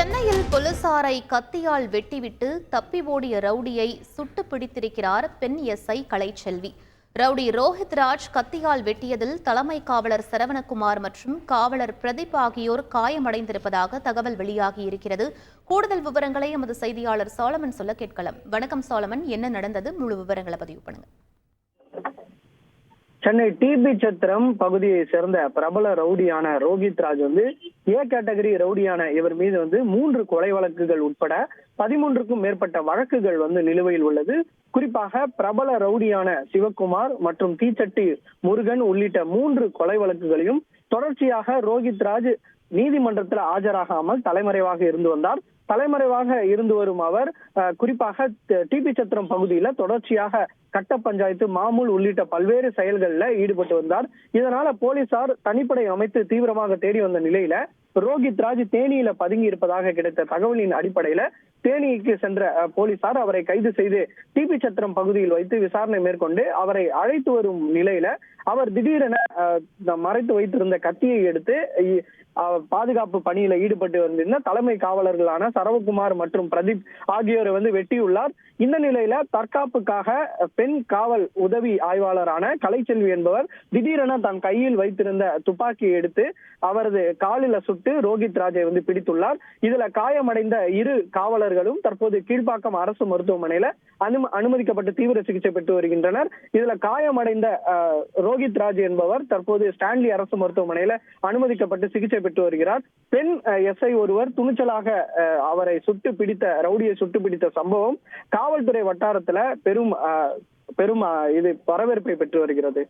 சென்னையில் போலீசாரை கத்தியால் வெட்டிவிட்டு தப்பி ஓடிய ரவுடியை சுட்டு பிடித்திருக்கிறார் பெண் எஸ்ஐ கலைச்செல்வி. ரவுடி ரோஹித் ராஜ் கத்தியால் வெட்டியதில் தலைமை காவலர் சரவணகுமார் மற்றும் காவலர் பிரதீப் ஆகியோர் காயமடைந்திருப்பதாக தகவல் வெளியாகியிருக்கிறது கூடுதல் விவரங்களை எமது செய்தியாளர் சாலமன் சொல்ல கேட்கலாம். வணக்கம் சாலமன். என்ன நடந்தது? முழு விவரங்களை பதிவு பண்ணுங்க. சென்னை டிபி சத்திரம் பகுதியை சேர்ந்த பிரபல ரவுடியான ரோஹித் ராஜ் வந்து ஏ கேட்டகரி ரவுடியான இவர் மீது வந்து மூன்று கொலை வழக்குகள் உட்பட பதிமூன்றுக்கும் மேற்பட்ட வழக்குகள் வந்து நிலுவையில் உள்ளது. குறிப்பாக பிரபல ரவுடியான சிவகுமார் மற்றும் தீச்சட்டி முருகன் உள்ளிட்ட மூன்று கொலை வழக்குகளையும் தொடர்ச்சியாக ரோஹித் ராஜ் நீதிமன்றத்தில் ஆஜராகாமல் தலைமறைவாக இருந்து வந்தார். தலைமறைவாக இருந்து வரும் அவர் குறிப்பாக டிபி சத்திரம் பகுதியில தொடர்ச்சியாக கட்ட பஞ்சாயத்து மாமூல் உள்ளிட்ட பல்வேறு செயல்கள்ல ஈடுபட்டு வந்தார். இதனால போலீசார் தனிப்படை அமைத்து தீவிரமாக தேடி வந்த நிலையில ரோஹித் ராஜ் தேனியில பதுங்கி இருப்பதாக கிடைத்த தகவலின் அடிப்படையில தேனிக்கு சென்ற போலீசார் அவரை கைது செய்து டிபி சத்திரம் பகுதியில் வைத்து விசாரணை மேற்கொண்டு அவரை அழைத்து வரும் நிலையில அவர் திடீரென மறைத்து வைத்திருந்த கத்தியை எடுத்து பாதுகாப்பு பணியில ஈடுபட்டு வந்திருந்த தலைமை காவலர்களான சரவகுமார் மற்றும் பிரதீப் ஆகியோரை வந்து வெட்டியுள்ளார். இந்த நிலையில தற்காப்புக்காக பெண் காவல் உதவி ஆய்வாளரான கலைச்செல்வி என்பவர் திடீரென தன் கையில் வைத்திருந்த துப்பாக்கியை எடுத்து அவரது காலில சுட்டு ரோஹித் ராஜை வந்து பிடித்துள்ளார். இதுல காயமடைந்த இரு காவலர்களும் தற்போது கீழ்ப்பாக்கம் அரசு மருத்துவமனையில அனுமதிக்கப்பட்டு தீவிர சிகிச்சை பெற்று வருகின்றனர். இதுல காயமடைந்த ரோஹித் ரோஹித் ராஜ் என்பவர் தற்போது ஸ்டான்லி அரசு மருத்துவமனையில அனுமதிக்கப்பட்டு சிகிச்சை பெற்று வருகிறார். பெண் எஸ்ஐ ஒருவர் துணிச்சலாக அவரை சுட்டு பிடித்த ரவுடியை சுட்டு பிடித்த சம்பவம் காவல்துறை வட்டாரத்துல பெரும் பெரும் இது வரவேற்பை பெற்று வருகிறது.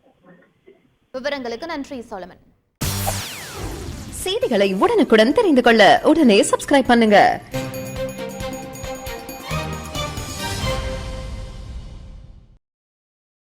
விவரங்களுக்கு நன்றி சோழமன். செய்திகளை உடனுக்குடன் தெரிந்து கொள்ள உடனே சப்ஸ்கிரைப் பண்ணுங்க.